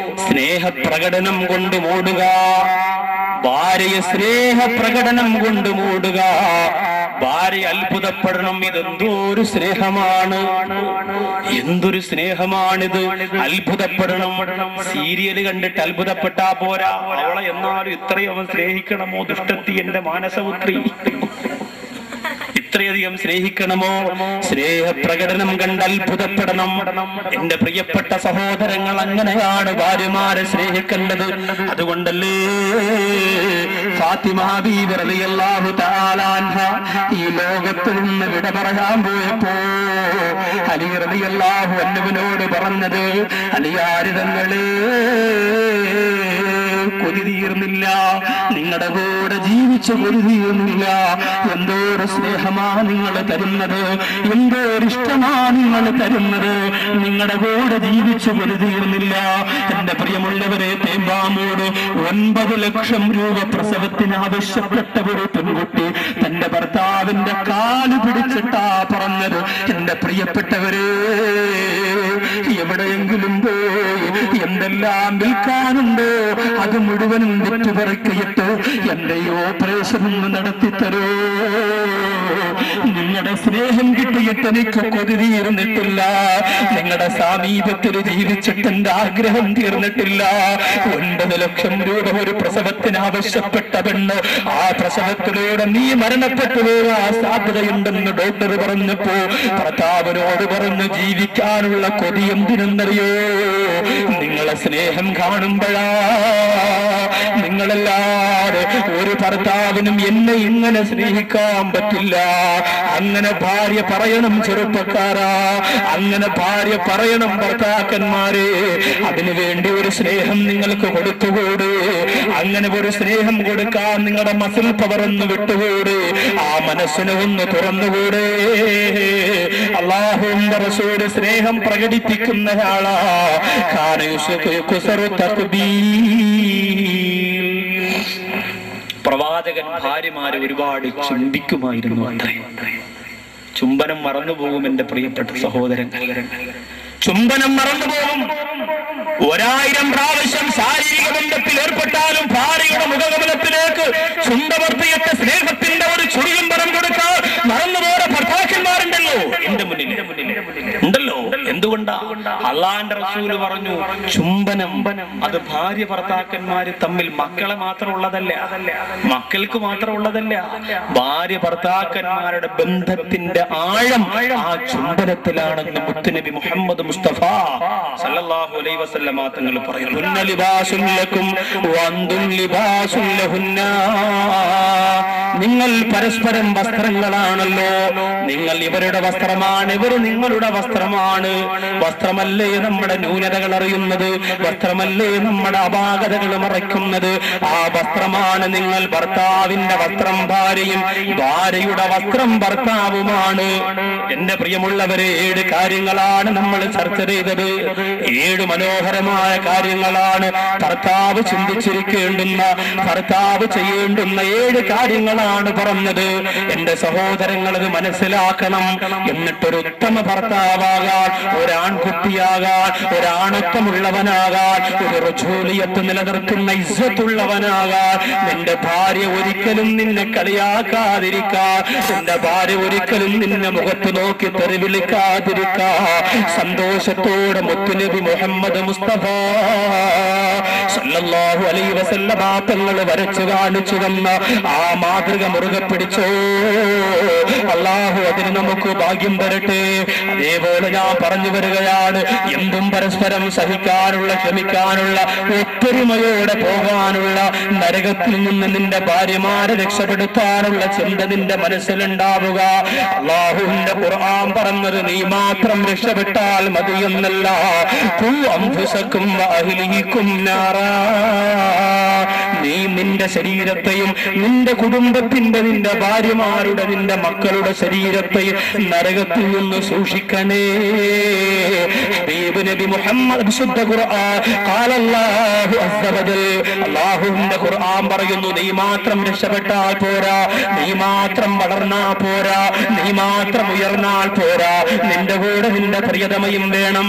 സ്നേഹപ്രകടനം കൊണ്ട് മൂടുക. ഭാര്യയെ സ്നേഹപ്രകടനം കൊണ്ട് മൂടുക. ഭാര്യ അത്ഭുതപ്പെടണം ഇതെന്തോ ഒരു സ്നേഹമാണ്. എന്തൊരു സ്നേഹമാണിത്. അത്ഭുതപ്പെടണം. സീരിയൽ കണ്ടിട്ട് അത്ഭുതപ്പെട്ടാ പോരാ. അവളെ എന്നാലും ഇത്രയും അവൻ സ്നേഹിക്കണമോ? ദുഷ്ടത്തി എന്റെ മാനസപുത്രി. ഇത്രയധികം സ്നേഹിക്കണമോ? സ്നേഹപ്രകടനം കണ്ട് അത്ഭുതപ്പെടണം. എന്റെ പ്രിയപ്പെട്ട സഹോദരങ്ങൾ അങ്ങനെയാണ് ഭാര്യമാരെ സ്നേഹിക്കേണ്ടത്. അതുകൊണ്ടല്ലേ ഫാത്തിമ ബീബി റളിയല്ലാഹു തആല അൻഹ ഈ ലോകത്ത് നിന്ന് വിട പറയാൻ പോയപ്പോ അലി റളിയല്ലാഹു അന്നുവിനോട് പറഞ്ഞത് അലിയാരിതങ്ങളെ കൊതി തീർന്നില്ല നിങ്ങളുടെ കൂടെ ജീവിച്ച പൊരുതിയിരുന്നില്ല തീർന്നില്ല സ്നേഹമാണ് നിങ്ങൾ തരുന്നത്. എന്തോരിഷ്ടമാണ് നിങ്ങൾ തരുന്നത്. നിങ്ങളുടെ കൂടെ ജീവിച്ചു പൊരുതിയിരുന്നില്ല എന്റെ പ്രിയമുള്ളവരെ തേമ്പാമോട് ഒൻപത് ലക്ഷം രൂപ പ്രസവത്തിന് ആവശ്യപ്പെട്ട ഒരു പെൺകുട്ടി തന്റെ ഭർത്താവിന്റെ കാൽ പിടിച്ചിട്ടാ പറഞ്ഞത്. എന്റെ പ്രിയപ്പെട്ടവരെ എവിടെയെങ്കിലും പോയി എന്തെല്ലാം വിൽക്കാനുണ്ട്? അത് മുഴുവനും വിറ്റുപറക്കിയിട്ട് എന്റെ ഓപ്പറേഷൻ ഒന്ന് തരൂ നിങ്ങളുടെ സ്നേഹം കിട്ടിയിട്ട് എനിക്ക് കൊതി തീർന്നിട്ടില്ല. നിങ്ങളുടെ സാമീപ്യത്തിൽ ജീവിച്ചിട്ട് എന്റെ ആഗ്രഹം തീർന്നിട്ടില്ല. ഒൻപത് ലക്ഷം രൂപ ഒരു പ്രസവത്തിന് ആവശ്യപ്പെട്ട പെണ്ണ് ആ പ്രസവത്തിലൂടെ നീ മരണപ്പെട്ടു പോകാൻ സാധ്യതയുണ്ടെന്ന് ഡോക്ടർ പറഞ്ഞപ്പോ പ്രതാപനോട് പറഞ്ഞ് ജീവിക്കാനുള്ള കൊതി എന്തിനെന്നറിയോ? നിങ്ങളെ സ്നേഹം കാണുമ്പോഴാ നിങ്ങളല്ലാതെ ഒരു ഭർത്താവിനും എന്നെ ഇങ്ങനെ സ്നേഹിക്കാൻ പറ്റില്ല. അങ്ങനെ ഭാര്യ പറയണം ചെറുപ്പക്കാരാ. അങ്ങനെ ഭാര്യ പറയണം ഭർത്താക്കന്മാരെ. അതിനു വേണ്ടി ഒരു സ്നേഹം നിങ്ങൾക്ക് കൊടുത്തുകൂടെ? അങ്ങനെ ഒരു സ്നേഹം കൊടുക്കാൻ നിങ്ങളുടെ മസിൽ പവറൊന്ന് വിട്ടുകൂടെ? ആ മനസ്സിനെ ഒന്ന് തുറന്നുകൂടെ? അള്ളാഹുന്റെ റസൂൽ സ്നേഹം പ്രകടിപ്പിക്കുന്നയാളാ കാന പ്രവാചകൻ ഭാര്യമാരെ ഒരുപാട് ചുംബിക്കുമായിരുന്നു അത്രേ. ചുംബനം മറന്നുപോകും എന്റെ പ്രിയപ്പെട്ട സഹോദരൻ. ചുംബനം മറന്നുപോകും. ഒരായിരം പ്രാവശ്യം ശാരീരിക ബന്ധത്തിൽ ഏർപ്പെട്ടാലും ഭാര്യയുടെ മുഖകമലത്തിലേക്ക് ചുണ്ടമർത്തിയിട്ട് എന്തുകൊണ്ടാ? അള്ളാന്റെ റസൂൽ പറഞ്ഞു ചുംബനം അത് ഭാര്യ ഭർത്താക്കന്മാര് തമ്മിൽ മക്കളെ മാത്രം ഉള്ളതല്ല മക്കൾക്ക് മാത്രം ഉള്ളതല്ല ഭാര്യ ഭർത്താക്കന്മാരുടെ ബന്ധത്തിന്റെ ആഴം ആ ചുംബനത്തിലാണെന്ന് മുത്തുനബി മുഹമ്മദ് മുസ്തഫ സല്ലല്ലാഹു അലൈഹി വസല്ലമ തങ്ങൾ പറയുന്നു. ഹുന്ന ലിബാസുൻ ലക്കും വഅന്തും ലിബാസുൻ ലഹുന്ന. നിങ്ങൾ പരസ്പരം വസ്ത്രങ്ങളാണല്ലോ നിങ്ങൾ ഇവരുടെ വസ്ത്രമാണ് ഇവർ നിങ്ങളുടെ വസ്ത്രമാണ്. വസ്ത്രമല്ലേ നമ്മുടെ ന്യൂനതകൾ അറിയുന്നത്? വസ്ത്രമല്ലേ നമ്മുടെ അപാകതകൾ മറയ്ക്കുന്നത്? ആ വസ്ത്രമാണ് നിങ്ങൾ ഭർത്താവിന്റെ വസ്ത്രം ഭാര്യയും ഭാര്യയുടെ വസ്ത്രം ഭർത്താവുമാണ്. എന്റെ പ്രിയമുള്ളവരെ ഏഴ് കാര്യങ്ങളാണ് നമ്മൾ ചർച്ച ചെയ്തത്. ഏഴ് മനോഹരമായ കാര്യങ്ങളാണ് ഭർത്താവ് ചിന്തിച്ചിരിക്കേണ്ടുന്ന ഭർത്താവ് ചെയ്യേണ്ടുന്ന ഏഴ് കാര്യങ്ങളാണ് പറഞ്ഞത്. എന്റെ സഹോദരങ്ങൾ അത് മനസ്സിലാക്കണം. എന്നിട്ടൊരു ഉത്തമ ഭർത്താവാകാൻ ഒരാൺകുട്ടിയാകാൻ ഒരാണക്കമുള്ളവനാകാൻ ഒരു റജോലിയത്ത് നിലനിർത്തുന്ന ഇസ്സത്തുള്ളവനാകാൻ. നിന്റെ ഭാര്യ ഒരിക്കലും നിന്നെ കളിയാക്കാതിരിക്കാൻ നിന്റെ ഭാര്യ ഒരിക്കലും നിന്നെ മുഖത്ത് നോക്കി തെറി വിളിക്കാതിരിക്കാ സന്തോഷത്തോടെ മുത്തുനബി മുഹമ്മദ് മുസ്തഫ സല്ലല്ലാഹു അലൈഹി വസല്ലമ തങ്ങൾ വരച്ചു കാണിച്ചു തന്ന ആ മാതൃക മുറുകെ പിടിച്ചോ. അള്ളാഹു അതിന് നമുക്ക് ഭാഗ്യം തരട്ടെ. അതേപോലെ ഞാൻ പറഞ്ഞു വരികയാണ്. എന്തും പരസ്പരം സഹിക്കാനുള്ള ക്ഷമിക്കാനുള്ള ഒത്തൊരുമയോടെ പോകാനുള്ള നരകത്തിൽ നിന്ന് നിന്റെ ഭാര്യമാരെ രക്ഷപ്പെടുത്താനുള്ള ചിന്ത നിന്റെ മനസ്സിലുണ്ടാവുക. അള്ളാഹുവിന്റെ ഖുർആൻ പറഞ്ഞത് നീ മാത്രം രക്ഷപ്പെട്ടാൽ മതിയെന്നല്ല. നാറാ. നീ നിന്റെ ശരീരത്തെയും നിന്റെ കുടുംബത്തിന്റെ നിന്റെ ഭാര്യമാരുടെ നിന്റെ മക്കളുടെ ശരീരത്തെയും നരകത്തിൽ നിന്ന് സൂക്ഷിക്കണേ. നബി മുഹമ്മദ് വിശുദ്ധ ഖുർആൻ അസ്സ വജൽ. അല്ലാഹുവിന്റെ ഖുർആൻ പറയുന്നു നീ മാത്രം രക്ഷപ്പെട്ടാൽ പോരാ നീ മാത്രം വളർന്നാൽ പോരാ നീ മാത്രം ഉയർന്നാൽ പോരാ. നിന്റെ കൂടെ നിന്റെ പ്രിയതമയും വേണം.